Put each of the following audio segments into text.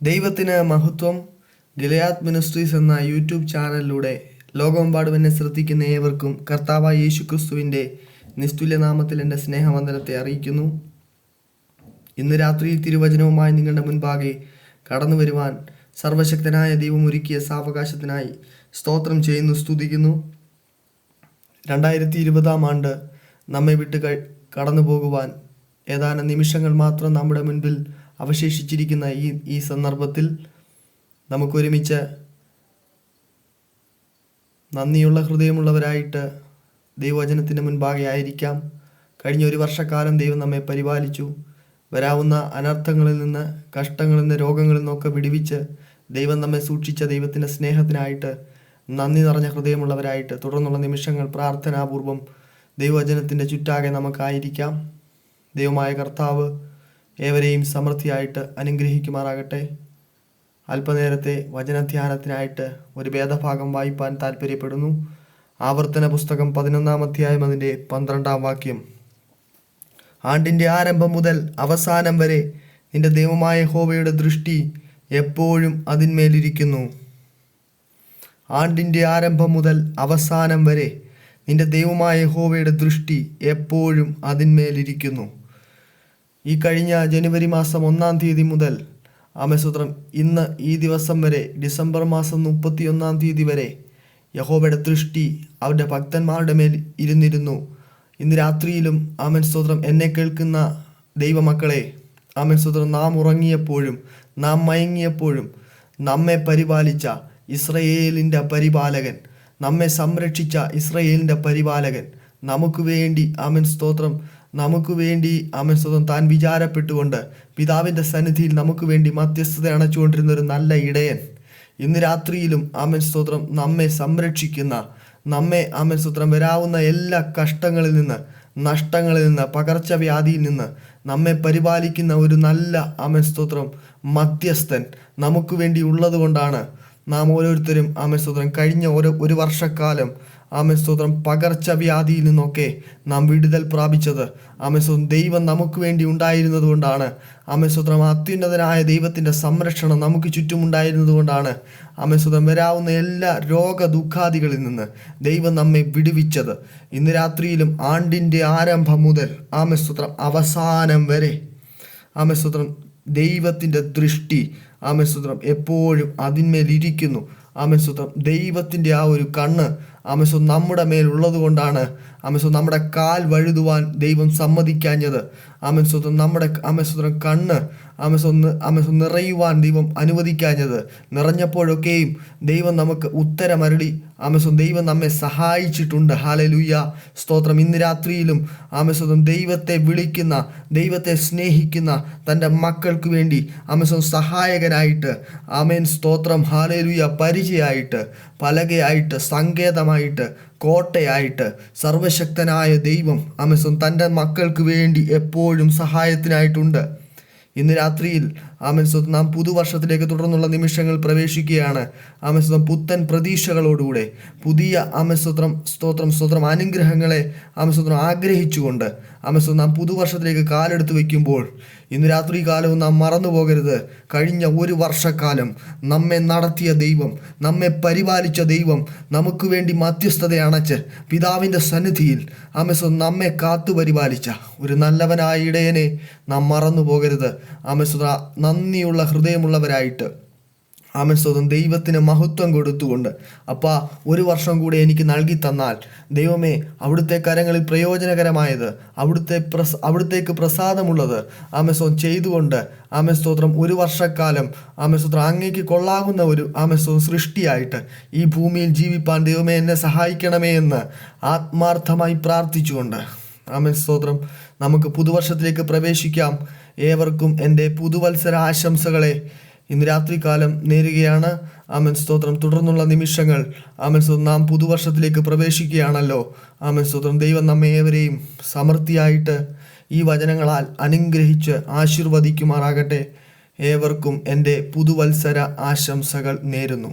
ദൈവത്തിന് മഹത്വം ഗിലയാത് മിനിസ്ട്രീസ് എന്ന യൂട്യൂബ് ചാനലിലൂടെ ലോകമെമ്പാടും എന്നെ ശ്രദ്ധിക്കുന്ന ഏവർക്കും കർത്താവായ യേശു ക്രിസ്തുവിന്റെ നിസ്തുല്യനാമത്തിൽ എന്റെ സ്നേഹവന്ദനത്തെ അറിയിക്കുന്നു. ഇന്ന് രാത്രി തിരുവചനവുമായി നിങ്ങളുടെ മുൻപാകെ കടന്നു വരുവാൻ സർവശക്തനായ ദൈവം ഒരുക്കിയ സാവകാശത്തിനായി സ്തോത്രം ചെയ്യുന്നു സ്തുതിക്കുന്നു. രണ്ടായിരത്തി ഇരുപതാം ആണ്ട് നമ്മെ വിട്ട് കടന്നു പോകുവാൻ ഏതാനും നിമിഷങ്ങൾ മാത്രം നമ്മുടെ മുൻപിൽ അവശേഷിച്ചിരിക്കുന്ന ഈ ഈ സന്ദർഭത്തിൽ നമുക്കൊരുമിച്ച് നന്ദിയുള്ള ഹൃദയമുള്ളവരായിട്ട് ദൈവവചനത്തിന്റെ മുൻപാകെ ആയിരിക്കാം. കഴിഞ്ഞ ഒരു വർഷക്കാലം ദൈവം നമ്മെ പരിപാലിച്ചു. വരാവുന്ന അനർത്ഥങ്ങളിൽ നിന്ന് കഷ്ടങ്ങളിൽ നിന്ന് രോഗങ്ങളിൽ നിന്നൊക്കെ വിടിവിച്ച് ദൈവം നമ്മെ സൂക്ഷിച്ച ദൈവത്തിന്റെ സ്നേഹത്തിനായിട്ട് നന്ദി നിറഞ്ഞ ഹൃദയമുള്ളവരായിട്ട് തുടർന്നുള്ള നിമിഷങ്ങൾ പ്രാർത്ഥനാപൂർവം ദൈവവചനത്തിന്റെ ചുറ്റാകെ നമുക്കായിരിക്കാം. ദൈവമായ കർത്താവ് ഏവരെയും സമൃദ്ധിയായിട്ട് അനുഗ്രഹിക്കുമാറാകട്ടെ. അല്പനേരത്തെ വചനധ്യാനത്തിനായിട്ട് ഒരു വേദഭാഗം വായിപ്പാൻ താല്പര്യപ്പെടുന്നു ആവർത്തന പുസ്തകം പതിനൊന്നാം അധ്യായം അതിന്റെ പന്ത്രണ്ടാം വാക്യം. ആണ്ടിന്റെ ആരംഭം മുതൽ അവസാനം വരെ നിന്റെ ദൈവമായ ഹോവയുടെ ദൃഷ്ടി എപ്പോഴും അതിന്മേലിരിക്കുന്നു. ആണ്ടിന്റെ ആരംഭം മുതൽ അവസാനം വരെ നിന്റെ ദൈവമായ ഹോവയുടെ ദൃഷ്ടി എപ്പോഴും അതിന്മേലിരിക്കുന്നു. ഈ കഴിഞ്ഞ ജനുവരി മാസം ഒന്നാം തീയതി മുതൽ ആമസൂത്രം ഇന്ന് ഈ ദിവസം വരെ ഡിസംബർ മാസം മുപ്പത്തി ഒന്നാം തീയതി വരെ യഹോബയുടെ ദൃഷ്ടി അവരുടെ ഭക്തന്മാരുടെ മേൽ ഇരുന്നിരുന്നു. ഇന്ന് രാത്രിയിലും ആമൻ സ്തോത്രം എന്നെ കേൾക്കുന്ന ദൈവമക്കളെ ആമൻ സ്തോത്രം നാം ഉറങ്ങിയപ്പോഴും നാം മയങ്ങിയപ്പോഴും നമ്മെ പരിപാലിച്ച ഇസ്രയേലിന്റെ പരിപാലകൻ നമ്മെ സംരക്ഷിച്ച ഇസ്രയേലിന്റെ പരിപാലകൻ നമുക്ക് വേണ്ടി ആമൻ സ്തോത്രം നമുക്ക് വേണ്ടി ആമൻ സ്വതം താൻ വിചാരപ്പെട്ടുകൊണ്ട് പിതാവിന്റെ സന്നിധിയിൽ നമുക്ക് വേണ്ടി മധ്യസ്ഥത അണച്ചുകൊണ്ടിരുന്ന ഒരു നല്ല ഇടയൻ. ഇന്ന് രാത്രിയിലും ആമൻ സ്തോത്രം നമ്മെ സംരക്ഷിക്കുന്ന നമ്മെ ആമൻ സ്തോത്രം വരാവുന്ന എല്ലാ കഷ്ടങ്ങളിൽ നിന്ന് നഷ്ടങ്ങളിൽ നിന്ന് പകർച്ചവ്യാധിയിൽ നിന്ന് നമ്മെ പരിപാലിക്കുന്ന ഒരു നല്ല ആമൻ സ്തോത്രം മധ്യസ്ഥൻ നമുക്ക് വേണ്ടി ഉള്ളത് കൊണ്ടാണ് നാം ഓരോരുത്തരും ആമൻ സ്തോത്രം കഴിഞ്ഞ ഓരോ ഒരു വർഷക്കാലം ആമൻ സ്തോത്രം. പകർച്ചവ്യാധിയിൽ നിന്നൊക്കെ നാം വിടുതൽ പ്രാപിച്ചത്. ആമൻ സ്തോത്രം. ദൈവം നമുക്ക് വേണ്ടി ഉണ്ടായിരുന്നത് കൊണ്ടാണ്. ആമൻ സ്തോത്രം. അത്യുന്നതനായ ദൈവത്തിന്റെ സംരക്ഷണം നമുക്ക് ചുറ്റുമുണ്ടായിരുന്നത് കൊണ്ടാണ്. ആമൻ സ്തോത്രം. വരാവുന്ന എല്ലാ രോഗ ദുഃഖാദികളിൽ നിന്ന് ദൈവം നമ്മെ വിടുവിച്ചത്. ഇന്ന് രാത്രിയിലും ആണ്ടിന്റെ ആരംഭം മുതൽ ആമേ സ്തോത്രം അവസാനം വരെ. ആമേ സ്തോത്രം. ദൈവത്തിന്റെ ദൃഷ്ടി ആമേ എപ്പോഴും അതിന്മേലിരിക്കുന്നു ആമേ സ്തോത്രം. ദൈവത്തിന്റെ ആ ഒരു കണ്ണ് ആമസോ നമ്മുടെ മേലുള്ളത് കൊണ്ടാണ് ആമസോ നമ്മുടെ കാൽ വഴുതുവാൻ ദൈവം സമ്മതിക്കാഞ്ഞത്. ആമസോത്രം നമ്മുടെ ആമസോത്രം കണ്ണ് ആമസൊന്ന് ആമസോ നിറയുവാൻ ദൈവം അനുവദിക്കാഞ്ഞത്. നിറഞ്ഞപ്പോഴൊക്കെയും ദൈവം നമുക്ക് ഉത്തരമരളി. ആമസോ ദൈവം നമ്മെ സഹായിച്ചിട്ടുണ്ട്. ഹാലലൂയ സ്തോത്രം. ഇന്ന് രാത്രിയിലും ആമസോത്രം ദൈവത്തെ വിളിക്കുന്ന ദൈവത്തെ സ്നേഹിക്കുന്ന തന്റെ മക്കൾക്ക് വേണ്ടി ആമസോൻ സഹായകനായിട്ട് ആമേൻ. സ്തോത്രം. ഹാലലൂയ പരിചയമായിട്ട് പലകയായിട്ട് സങ്കേതമായിട്ട് കോട്ടയായിട്ട് സർവശക്തനായ ദൈവം അമസോൺ തന്റെ മക്കൾക്ക് വേണ്ടി എപ്പോഴും സഹായത്തിനായിട്ടുണ്ട്. ഇന്ന് രാത്രിയിൽ ആമൻസ്വത്ത് നാം പുതുവർഷത്തിലേക്ക് തുടർന്നുള്ള നിമിഷങ്ങൾ പ്രവേശിക്കുകയാണ്. ആമസ്വത്വം പുത്തൻ പ്രതീക്ഷകളോടുകൂടെ പുതിയ ആമസ്വത്രം സ്തോത്രം സ്തോത്രം അനുഗ്രഹങ്ങളെ ആമസ്വത്രം ആഗ്രഹിച്ചുകൊണ്ട് ആമസ്വം നാം പുതുവർഷത്തിലേക്ക് കാലെടുത്ത് വയ്ക്കുമ്പോൾ ഇന്ന് രാത്രി കാലവും നാം മറന്നു പോകരുത്. കഴിഞ്ഞ ഒരു വർഷക്കാലം നമ്മെ നടത്തിയ ദൈവം നമ്മെ പരിപാലിച്ച ദൈവം നമുക്ക് വേണ്ടി മധ്യസ്ഥത അണച്ച് പിതാവിന്റെ സന്നിധിയിൽ ആമസ്വം നമ്മെ കാത്തു പരിപാലിച്ച ഒരു നല്ലവനായ ഇടയനെ നാം മറന്നു പോകരുത്. ആമസ്വത നന്ദിയുള്ള ഹൃദയമുള്ളവരായിട്ട് ആമൻ സ്വതം ദൈവത്തിന് മഹത്വം കൊടുത്തുകൊണ്ട് അപ്പാ ഒരു വർഷം കൂടെ എനിക്ക് നൽകി തന്നാൽ ദൈവമേ അവിടുത്തെ കരങ്ങളിൽ പ്രയോജനകരമായത് അവിടുത്തെ പ്രസ അവിടുത്തേക്ക് പ്രസാദമുള്ളത് ആമസോൻ ചെയ്തുകൊണ്ട് ആമൻ സ്തോത്രം ഒരു വർഷക്കാലം ആമൻ സ്തോത്രം അങ്ങേക്ക് കൊള്ളാകുന്ന ഒരു ആമൻ സൃഷ്ടിയായിട്ട് ഈ ഭൂമിയിൽ ജീവിപ്പാൻ ദൈവമേ എന്നെ സഹായിക്കണമേ എന്ന് ആത്മാർത്ഥമായി പ്രാർത്ഥിച്ചുകൊണ്ട് ആമൻ സ്തോത്രം. നമുക്ക് പുതുവർഷത്തിലേക്ക് പ്രവേശിക്കാം. ഏവർക്കും എന്റെ പുതുവത്സര ആശംസകളെ. ഇന്ന് രാത്രികാലം നേരുകയാണ്. ആമൻ സ്തോത്രം. തുടർന്നുള്ള നിമിഷങ്ങൾ. ആമൻ സ്തോത്രം. നാം പുതുവർഷത്തിലേക്ക് പ്രവേശിക്കുകയാണല്ലോ. ആമൻ സ്തോത്രം. ദൈവം നമ്മെ ഏവരെയും സമൃദ്ധിയായിട്ട് ഈ വചനങ്ങളാൽ അനുഗ്രഹിച്ച് ആശീർവദിക്കുമാറാകട്ടെ. ഏവർക്കും എന്റെ പുതുവത്സര ആശംസകൾ നേരുന്നു.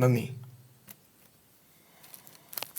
നന്ദി.